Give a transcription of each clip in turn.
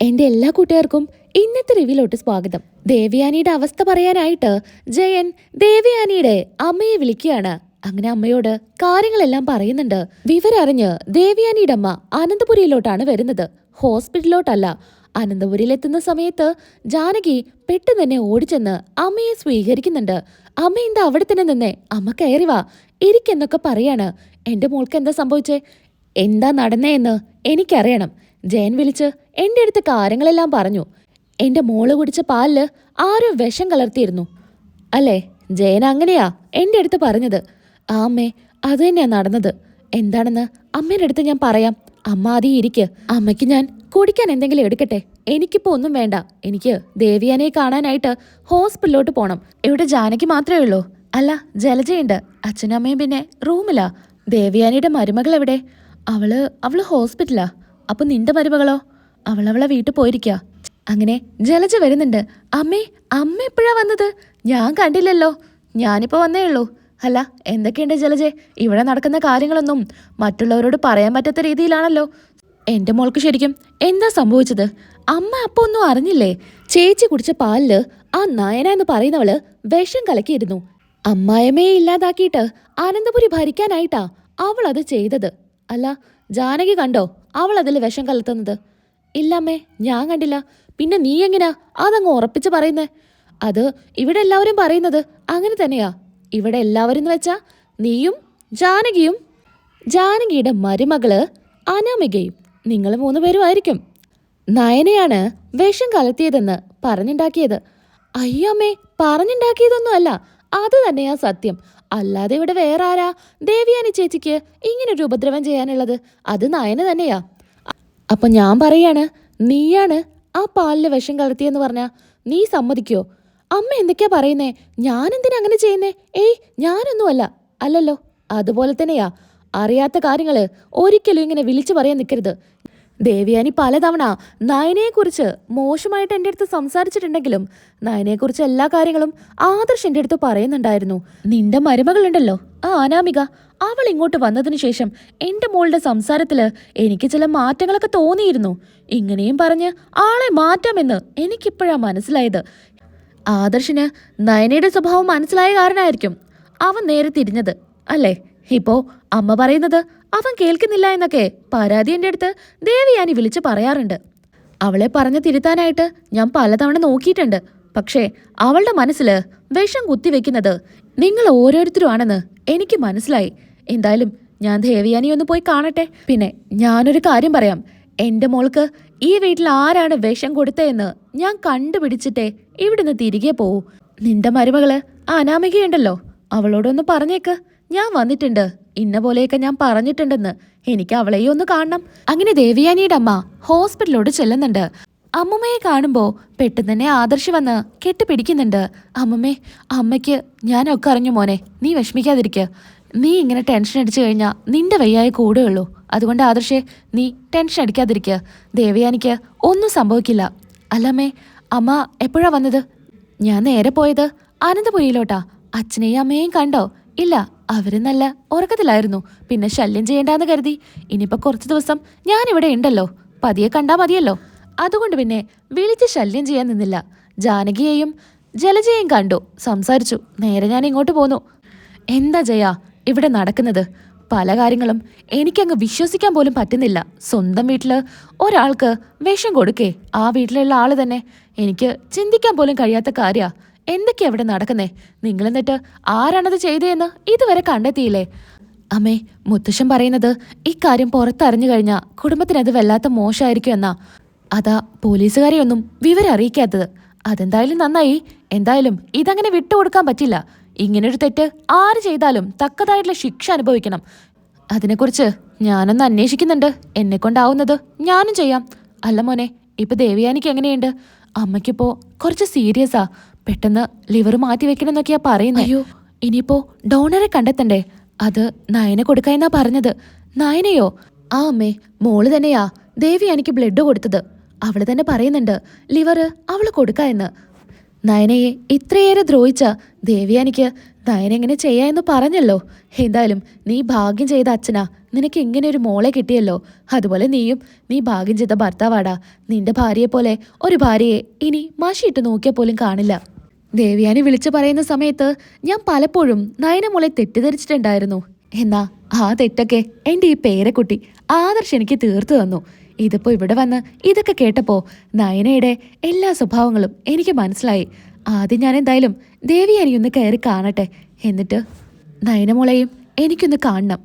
എന്റെ എല്ലാ കൂട്ടുകാർക്കും ഇന്നത്തെ റിവ്യൂലോട്ട് സ്വാഗതം. ദേവയാനിയുടെ അവസ്ഥ പറയാനായിട്ട് ജയൻ ദേവയാനിയുടെ അമ്മയെ വിളിക്കുകയാണ്. അങ്ങനെ അമ്മയോട് കാര്യങ്ങളെല്ലാം പറയുന്നുണ്ട്. വിവരറിഞ്ഞ് ദേവയാനിയുടെ അമ്മ അനന്തപുരിയിലോട്ടാണ് വരുന്നത്. ഹോസ്പിറ്റലിലോട്ടല്ല. അനന്തപുരിയിലെത്തുന്ന സമയത്ത് ജാനകി പെട്ടെന്ന് തന്നെ ഓടിച്ചെന്ന് അമ്മയെ സ്വീകരിക്കുന്നുണ്ട്. അമ്മ എന്താ അവിടെ തന്നെ നിന്നേ? അമ്മ കയറി വാ. ഇരിക്കെന്നൊക്കെ പറയാണ്. എന്റെ മോൾക്ക് എന്താ സംഭവിച്ചേ? എന്താ നടന്നേന്ന് എനിക്കറിയണം. ജയൻ വിളിച്ച് എന്റെ അടുത്ത് കാര്യങ്ങളെല്ലാം പറഞ്ഞു. എന്റെ മോൾ കുടിച്ച പാലിൽ ആരോ വിഷം കലർത്തിയിരുന്നു. അല്ലേ ജയൻ അങ്ങനെയാ എന്റെ അടുത്ത് പറഞ്ഞത്. ആ അമ്മേ അത് തന്നെയാ നടന്നത്. എന്താണെന്ന് അമ്മേന്റെ അടുത്ത് ഞാൻ പറയാം. അമ്മ അതീ ഇരിക്ക്. അമ്മയ്ക്ക് ഞാൻ കുടിക്കാൻ എന്തെങ്കിലും എടുക്കട്ടെ. എനിക്കിപ്പോ ഒന്നും വേണ്ട. എനിക്ക് ദേവിയാനെ കാണാനായിട്ട് ഹോസ്പിറ്റലിലോട്ട് പോണം. ഇവിടെ ജാനകി മാത്രമേ ഉള്ളൂ. അല്ല ജലജയുണ്ട്. അച്ഛനും അമ്മയും പിന്നെ റൂമിലാ. ദേവിയാനിയുടെ മരുമകൾ എവിടെ അവൾ അവൾ ഹോസ്പിറ്റലാ. അപ്പൊ നിന്റെ മരുമകളോ? അവളവളെ വീട്ടിൽ പോയിരിക്ക. അങ്ങനെ ജലജ വരുന്നുണ്ട്. അമ്മേ അമ്മ എപ്പോഴാ വന്നത്? ഞാൻ കണ്ടില്ലല്ലോ. ഞാനിപ്പോ വന്നേ ഉള്ളൂ. അല്ല എന്തൊക്കെയുണ്ട് ജലജെ? ഇവിടെ നടക്കുന്ന കാര്യങ്ങളൊന്നും മറ്റുള്ളവരോട് പറയാൻ പറ്റാത്ത രീതിയിലാണല്ലോ. എന്റെ മോൾക്ക് ശരിക്കും എന്താ സംഭവിച്ചത്? അമ്മ അപ്പൊ ഒന്നും അറിഞ്ഞില്ലേ? ചേച്ചി കുടിച്ച പാലിൽ ആ നയന എന്ന് പറയുന്നവൾ വിഷം കലക്കിയിരുന്നു. അമ്മായമ്മയെ ഇല്ലാതാക്കിയിട്ട് അനന്തപുരി ഭരിക്കാനായിട്ടാ അവൾ അത് ചെയ്തത്. അല്ല ജാനകി കണ്ടോ? അവൾ അതിൽ വിഷം കലർത്തുന്നത്. ഇല്ലമ്മേ ഞാൻ കണ്ടില്ല. പിന്നെ നീ എങ്ങനെയാ അതങ്ങ് ഉറപ്പിച്ച് പറയുന്നേ? അത് ഇവിടെ എല്ലാവരും പറയുന്നത് അങ്ങനെ തന്നെയാ. ഇവിടെ എല്ലാവരും എന്ന് വെച്ചാ നീയും ജാനകിയും. ജാനകിയുടെ മരുമകൾ അനാമികയും നിങ്ങൾ മൂന്ന് പേരും ആയിരിക്കും. നയനയാണ് വിഷം കലർത്തിയതെന്ന് പറഞ്ഞുണ്ടാക്കിയത്. അയ്യമ്മേ പറഞ്ഞുണ്ടാക്കിയതൊന്നും അല്ല. അത് തന്നെയാ സത്യം. അല്ലാതെ ഇവിടെ വേറെ ആരാ ദേവിയാനി ചേച്ചിക്ക് ഇങ്ങനെ ഒരു ഉപദ്രവം ചെയ്യാനുള്ളത് അത് നയന തന്നെയാ. അപ്പൊ ഞാൻ പറയാണ് നീയാണ് ആ പാലിൽ വിഷം കലർത്തിയെന്ന് പറഞ്ഞാ നീ സമ്മതിക്കോ? അമ്മ എന്തൊക്കെയാ പറയുന്നേ? ഞാൻ എന്തിനാ അങ്ങനെ ചെയ്യുന്നേ? ഏയ് ഞാനൊന്നുമല്ല. അല്ലല്ലോ അതുപോലെ തന്നെയാ. അറിയാത്ത കാര്യങ്ങൾ ഒരിക്കലും ഇങ്ങനെ വിളിച്ചു പറയാൻ നിൽക്കരുത് ദേവിയാനി പലതവണ നയനയെക്കുറിച്ച് മോശമായിട്ട് എന്റെ അടുത്ത് സംസാരിച്ചിട്ടുണ്ടെങ്കിലും നയനയെക്കുറിച്ച് എല്ലാ കാര്യങ്ങളും ആദർശ് എന്റെ അടുത്ത് പറയുന്നുണ്ടായിരുന്നു. നിന്റെ മരുമകളുണ്ടല്ലോ. ആ അനാമിക അവൾ ഇങ്ങോട്ട് വന്നതിന് ശേഷം എന്റെ മോളുടെ സംസാരത്തിൽ എനിക്ക് ചില മാറ്റങ്ങളൊക്കെ തോന്നിയിരുന്നു. ഇങ്ങനെയും പറഞ്ഞ് ആളെ മാറ്റാമെന്ന് എനിക്കിപ്പോഴാ മനസ്സിലായത്. ആദർശിന് നയനയുടെ സ്വഭാവം മനസ്സിലായ കാരണമായിരിക്കും അവൻ നേരെ തിരിഞ്ഞത് അല്ലേ? ഇപ്പോ അമ്മ പറയുന്നത് അവൻ കേൾക്കുന്നില്ല എന്നൊക്കെ പരാതി എന്റെ അടുത്ത് ദേവിയാനി വിളിച്ച് പറയാറുണ്ട്. അവളെ പറഞ്ഞു തിരുത്താനായിട്ട് ഞാൻ പലതവണ നോക്കിയിട്ടുണ്ട്. പക്ഷേ അവളുടെ മനസ്സിൽ വിഷം കുത്തിവെക്കുന്നത് നിങ്ങൾ ഓരോരുത്തരുമാണെന്ന് എനിക്ക് മനസ്സിലായി. എന്തായാലും ഞാൻ ദേവിയാനി ഒന്ന് പോയി കാണട്ടെ. പിന്നെ ഞാനൊരു കാര്യം പറയാം. എന്റെ മോൾക്ക് ഈ വീട്ടിൽ ആരാണ് വിഷം കൊടുത്തതെന്ന് ഞാൻ കണ്ടുപിടിച്ചിട്ടേ ഇവിടുന്ന് തിരികെ പോവൂ. നിന്റെ മരുമകൾ അനാമികയുണ്ടല്ലോ. അവളോടൊന്ന് പറഞ്ഞേക്ക്. ഞാൻ വന്നിട്ടുണ്ട്. ഇന്ന പോലെയൊക്കെ ഞാൻ പറഞ്ഞിട്ടുണ്ടെന്ന്. എനിക്ക് അവളെയും ഒന്ന് കാണണം. അങ്ങനെ ദേവിയാനിയുടെ അമ്മ ഹോസ്പിറ്റലോട് ചെല്ലുന്നുണ്ട്. അമ്മമ്മയെ കാണുമ്പോ പെട്ടെന്ന് തന്നെ ആദർശ് വന്ന് കെട്ടിപ്പിടിക്കുന്നുണ്ട്. അമ്മുമ്മേ അമ്മയ്ക്ക് ഞാനൊക്കെ അറിഞ്ഞു മോനെ. നീ വിഷമിക്കാതിരിക്കുക നീ ഇങ്ങനെ ടെൻഷൻ അടിച്ചു കഴിഞ്ഞാൽ നിന്റെ വയ്യായ കൂടുകയുള്ളൂ അതുകൊണ്ട് ആദർശേ നീ ടെൻഷൻ അടിക്കാതിരിക്കുക ദേവയാനിക്ക് ഒന്നും സംഭവിക്കില്ല. അല്ലമ്മേ അമ്മ എപ്പോഴാ വന്നത്? ഞാൻ നേരെ പോയത് അനന്തപുരിയിലോട്ടാ. അച്ഛനെയും അമ്മയെയും കണ്ടോ? ഇല്ല അവർ നല്ല ഉറക്കത്തിലായിരുന്നു. പിന്നെ ശല്യം ചെയ്യണ്ടാന്ന് കരുതി. ഇനിയിപ്പോൾ കുറച്ച് ദിവസം ഞാനിവിടെ ഉണ്ടല്ലോ. പതിയെ കണ്ടാ മതിയല്ലോ. അതുകൊണ്ട് പിന്നെ വിളിച്ച് ശല്യം ചെയ്യാൻ നിന്നില്ല. ജാനകിയെയും ജലജയെയും കണ്ടു. സംസാരിച്ചു. നേരെ ഞാൻ ഇങ്ങോട്ട് പോന്നു. എന്താ ജയ ഇവിടെ നടക്കുന്നത്? പല കാര്യങ്ങളും എനിക്കങ്ങ് വിശ്വസിക്കാൻ പോലും പറ്റുന്നില്ല. സ്വന്തം വീട്ടിൽ ഒരാൾക്ക് വേഷം കൊടുക്കേ. ആ വീട്ടിലുള്ള ആൾ തന്നെ. എനിക്ക് ചിന്തിക്കാൻ പോലും കഴിയാത്ത കാര്യ. എന്തൊക്കെയാ ഇവിടെ നടക്കുന്നേ? നിങ്ങൾ എന്നിട്ട് ആരാണത് ചെയ്തതെന്ന് ഇതുവരെ കണ്ടെത്തിയില്ലേ? അമ്മേ മുത്തശ്ശൻ പറയുന്നത് ഇക്കാര്യം പുറത്തറിഞ്ഞു കഴിഞ്ഞാൽ കുടുംബത്തിന് അത് വല്ലാത്ത മോശമായിരിക്കും എന്നാ. അതാ പോലീസുകാരെയൊന്നും വിവരം അറിയിക്കാത്തത്. അതെന്തായാലും നന്നായി. എന്തായാലും ഇതങ്ങനെ വിട്ടുകൊടുക്കാൻ പറ്റില്ല. ഇങ്ങനൊരു തെറ്റ് ആര് ചെയ്താലും തക്കതായിട്ടുള്ള ശിക്ഷ അനുഭവിക്കണം. അതിനെക്കുറിച്ച് ഞാനൊന്ന് അന്വേഷിക്കുന്നുണ്ട്. എന്നെ കൊണ്ടാവുന്നത് ഞാനും ചെയ്യാം. അല്ല മോനെ ഇപ്പൊ ദേവിയാനിക്ക് എങ്ങനെയുണ്ട്? അമ്മയ്ക്കിപ്പോ കുറച്ച് സീരിയസാ. പെട്ടെന്ന് ലിവർ മാറ്റി വെക്കണം എന്നൊക്കെയാ പറയുന്നത് അയ്യോ ഇനിയിപ്പോ ഡോണറെ കണ്ടെത്തണ്ടേ? അത് നയന കൊടുക്കാന്നാ പറഞ്ഞത്. നയനയോ? ആ അമ്മേ മോൾ തന്നെയാ. ദേവി എനിക്ക് ബ്ലഡ് കൊടുത്തത്. അവൾ തന്നെ പറയുന്നുണ്ട് ലിവർ അവൾ കൊടുക്ക എന്ന്. നയനയെ ഇത്രയേറെ ദ്രോഹിച്ച ദേവ്യാനിക്ക് നയനെങ്ങനെ ചെയ്യാമെന്ന് പറഞ്ഞല്ലോ. എന്തായാലും നീ ഭാഗ്യം ചെയ്ത അച്ഛനാ. നിനക്ക് ഇങ്ങനെ ഒരു മോളെ കിട്ടിയല്ലോ. അതുപോലെ നീയും നീ ഭാഗ്യം ചെയ്ത ഭർത്താവാടാ. നിന്റെ ഭാര്യയെ പോലെ ഒരു ഭാര്യയെ ഇനി മഷിയിട്ട് നോക്കിയാൽ പോലും കാണില്ല. ദേവിയാനി വിളിച്ചു പറയുന്ന സമയത്ത് ഞാൻ പലപ്പോഴും നയനമോളെ തെറ്റിദ്ധരിച്ചിട്ടുണ്ടായിരുന്നു. എന്നാ ആ തെറ്റൊക്കെ എന്റെ ഈ പേരക്കുട്ടി ആദർശ് എനിക്ക് തീർത്തു തന്നു. ഇതിപ്പോ ഇവിടെ വന്ന് ഇതൊക്കെ കേട്ടപ്പോൾ നയനയുടെ എല്ലാ സ്വഭാവങ്ങളും എനിക്ക് മനസ്സിലായി. ആദ്യം ഞാൻ എന്തായാലും ദേവിയാനി ഒന്ന് കയറി കാണട്ടെ. എന്നിട്ട് നയനമോളെയും എനിക്കൊന്ന് കാണണം.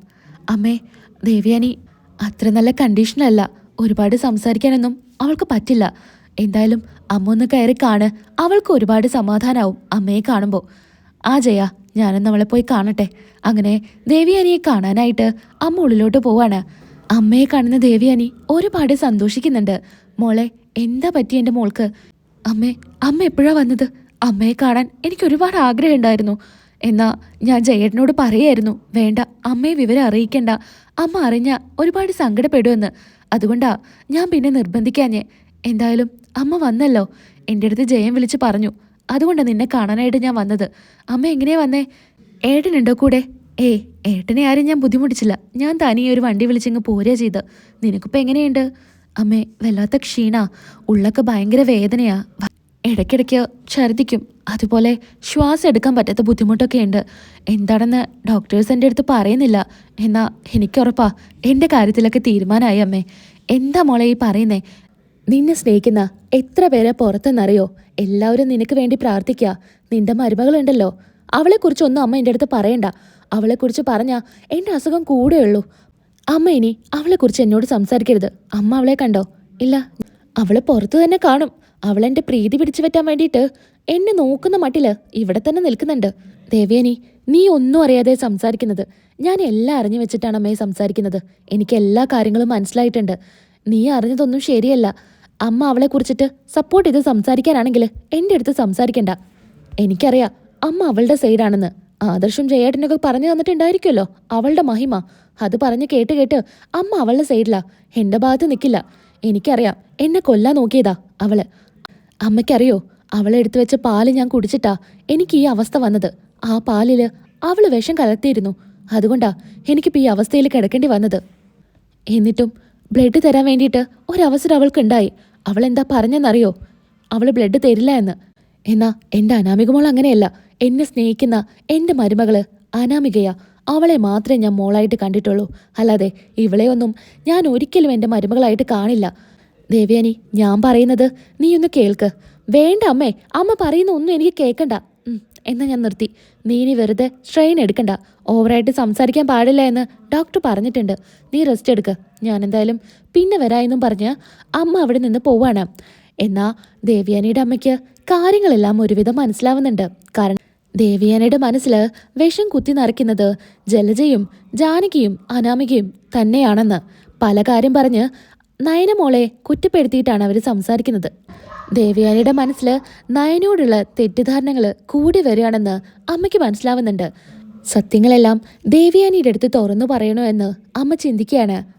അമ്മേ ദേവിയാനി അത്ര നല്ല കണ്ടീഷനല്ല ഒരുപാട് സംസാരിക്കാനൊന്നും അവൾക്ക് പറ്റില്ല. എന്തായാലും അമ്മ ഒന്ന് കയറി കാണ്. അവൾക്ക് ഒരുപാട് സമാധാനാവും അമ്മയെ കാണുമ്പോൾ ആ ജയ ഞാനൊന്ന് അവളെ പോയി കാണട്ടെ. അങ്ങനെ ദേവിയാനിയെ കാണാനായിട്ട് അമ്മ ഉള്ളിലോട്ട് പോവാണ്. അമ്മയെ കാണുന്ന ദേവിയാനി ഒരുപാട് സന്തോഷിക്കുന്നുണ്ട്. മോളെ എന്താ പറ്റി എന്റെ മോൾക്ക്? അമ്മേ അമ്മ എപ്പോഴാ വന്നത്? അമ്മയെ കാണാൻ എനിക്ക് ഒരുപാട് ആഗ്രഹമുണ്ടായിരുന്നു എന്നാ ഞാൻ ജയേട്ടനോട് പറയായിരുന്നു വേണ്ട അമ്മയെ വിവരം അറിയിക്കണ്ട. അമ്മ അറിഞ്ഞ ഒരുപാട് സങ്കടപ്പെടുമെന്ന്. അതുകൊണ്ടാ ഞാൻ പിന്നെ നിർബന്ധിക്കാഞ്ഞേ. എന്തായാലും അമ്മ വന്നല്ലോ. എന്റെ അടുത്ത് ജയം വിളിച്ച് പറഞ്ഞു. അതുകൊണ്ട് നിന്നെ കാണാനായിട്ട് ഞാൻ വന്നത്. അമ്മ എങ്ങനെയാ വന്നേ? ഏട്ടനുണ്ടോ കൂടെ? ഏ ഏട്ടനെ ആരും ഞാൻ ബുദ്ധിമുട്ടിച്ചില്ല. ഞാൻ തനിയെ ഒരു വണ്ടി വിളിച്ചിങ്ങ് പോരുക ചെയ്ത് നിനക്കിപ്പോൾ എങ്ങനെയുണ്ട്? അമ്മേ വല്ലാത്ത ക്ഷീണ. ഉള്ളൊക്കെ ഭയങ്കര വേദനയാ. ഇടയ്ക്കിടയ്ക്ക് ഛർദിക്കും അതുപോലെ ശ്വാസം എടുക്കാൻ പറ്റാത്ത ബുദ്ധിമുട്ടൊക്കെ ഉണ്ട്. എന്താണെന്ന് ഡോക്ടേഴ്സ് എന്റെ അടുത്ത് പറയുന്നില്ല. എന്നാൽ എനിക്കുറപ്പാ. എന്റെ കാര്യത്തിലൊക്കെ തീരുമാനമായി അമ്മേ. എന്താ മോളെ ഈ പറയുന്നേ? നിന്നെ സ്നേഹിക്കുന്ന എത്ര പേരെ പുറത്തെന്നറിയോ? എല്ലാവരും നിനക്ക് വേണ്ടി പ്രാർത്ഥിക്കുക നിന്റെ മരുമകളുണ്ടല്ലോ. അവളെക്കുറിച്ചൊന്നും അമ്മ എന്റെ അടുത്ത് പറയണ്ട. അവളെക്കുറിച്ച് പറഞ്ഞാൽ എന്റെ അസുഖം കൂടെയുള്ളൂ അമ്മ ഇനി അവളെക്കുറിച്ച് എന്നോട് സംസാരിക്കരുത്. അമ്മ അവളെ കണ്ടോ? ഇല്ല. അവളെ പുറത്തു തന്നെ കാണും. എന്റെ പ്രീതി പിടിച്ചു പറ്റാൻ വേണ്ടിയിട്ട് എന്നെ നോക്കുന്ന മട്ടിൽ ഇവിടെ തന്നെ നിൽക്കുന്നുണ്ട്. ദേവ്യനി നീ ഒന്നും അറിയാതെ സംസാരിക്കുന്നത്. ഞാൻ എല്ലാം അറിഞ്ഞു വെച്ചിട്ടാണ് അമ്മയെ സംസാരിക്കുന്നത്. എനിക്ക് എല്ലാ കാര്യങ്ങളും മനസ്സിലായിട്ടുണ്ട്. നീ അറിഞ്ഞതൊന്നും ശരിയല്ല. അമ്മ അവളെ കുറിച്ചിട്ട് സപ്പോർട്ട് ചെയ്ത് സംസാരിക്കാനാണെങ്കിൽ എന്റെ അടുത്ത് സംസാരിക്കണ്ട. എനിക്കറിയാം അമ്മ അവളുടെ സൈഡാണെന്ന് ആദർശം ജയേട്ടനൊക്കെ പറഞ്ഞു തന്നിട്ടുണ്ടായിരിക്കുമല്ലോ അവളുടെ മഹിമ. അത് പറഞ്ഞ് കേട്ട് കേട്ട് അമ്മ അവളുടെ സൈഡിലാ എന്റെ ഭാഗത്ത് നിൽക്കില്ല എനിക്കറിയാം എന്നെ കൊല്ലാൻ നോക്കിയതാ അവൾ. അമ്മയ്ക്കറിയോ അവളെ എടുത്തു വെച്ച പാൽ ഞാൻ കുടിച്ചിട്ടാ എനിക്ക് ഈ അവസ്ഥ വന്നത്. ആ പാലിൽ അവൾ വിഷം കലർത്തിയിരുന്നു. അതുകൊണ്ടാ എനിക്കിപ്പോ ഈ അവസ്ഥയിൽ കിടക്കേണ്ടി വന്നത്. എന്നിട്ടും ബ്ലഡ് തരാൻ വേണ്ടിയിട്ട് ഒരവസരം അവൾക്കുണ്ടായി. അവൾ എന്താ പറഞ്ഞെന്നറിയോ? അവൾ ബ്ലഡ് തരില്ല എന്ന്. എന്നാ എന്റെ അനാമികമോൾ അങ്ങനെയല്ല. എന്നെ സ്നേഹിക്കുന്ന എന്റെ മരുമകൾ അനാമികയാ. അവളെ മാത്രമേ ഞാൻ മോളായിട്ട് കണ്ടിട്ടുള്ളൂ. അല്ലാതെ ഇവളെ ഒന്നും ഞാൻ ഒരിക്കലും എന്റെ മരുമകളായിട്ട് കാണില്ല. ദേവയാനി ഞാൻ പറയുന്നത് നീ ഒന്ന് കേൾക്ക്. വേണ്ട അമ്മേ അമ്മ പറയുന്ന ഒന്നും എനിക്ക് കേൾക്കണ്ട. എന്നാ ഞാൻ നിർത്തി. നീ ഇനി വെറുതെ സ്ട്രെയിൻ എടുക്കണ്ട. ഓവറായിട്ട് സംസാരിക്കാൻ പാടില്ല എന്ന് ഡോക്ടർ പറഞ്ഞിട്ടുണ്ട്. നീ റെസ്റ്റ് എടുക്ക്. ഞാൻ എന്തായാലും പിന്നെ വരാമെന്നും പറഞ്ഞ് അമ്മ അവിടെ നിന്ന് പോവാണ്. എന്നാ ദേവ്യാനിയുടെ അമ്മയ്ക്ക് കാര്യങ്ങളെല്ലാം ഒരുവിധം മനസ്സിലാവുന്നുണ്ട്. കാരണം ദേവിയാനയുടെ മനസ്സിൽ വിഷം കുത്തി നിറയ്ക്കുന്നത് ജലജയും ജാനകിയും അനാമികയും തന്നെയാണെന്ന്. പല കാര്യം പറഞ്ഞ് നയനമോളെ കുറ്റപ്പെടുത്തിയിട്ടാണ് അവർ സംസാരിക്കുന്നത്. ദേവയാനിയുടെ മനസ്സിൽ നയനോടുള്ള തെറ്റിദ്ധാരണകൾ കൂടി വരികയാണെന്ന് അമ്മയ്ക്ക് മനസ്സിലാവുന്നുണ്ട്. സത്യങ്ങളെല്ലാം ദേവയാനിയുടെ അടുത്ത് തുറന്നു പറയണോ എന്ന് അമ്മ ചിന്തിക്കുകയാണ്.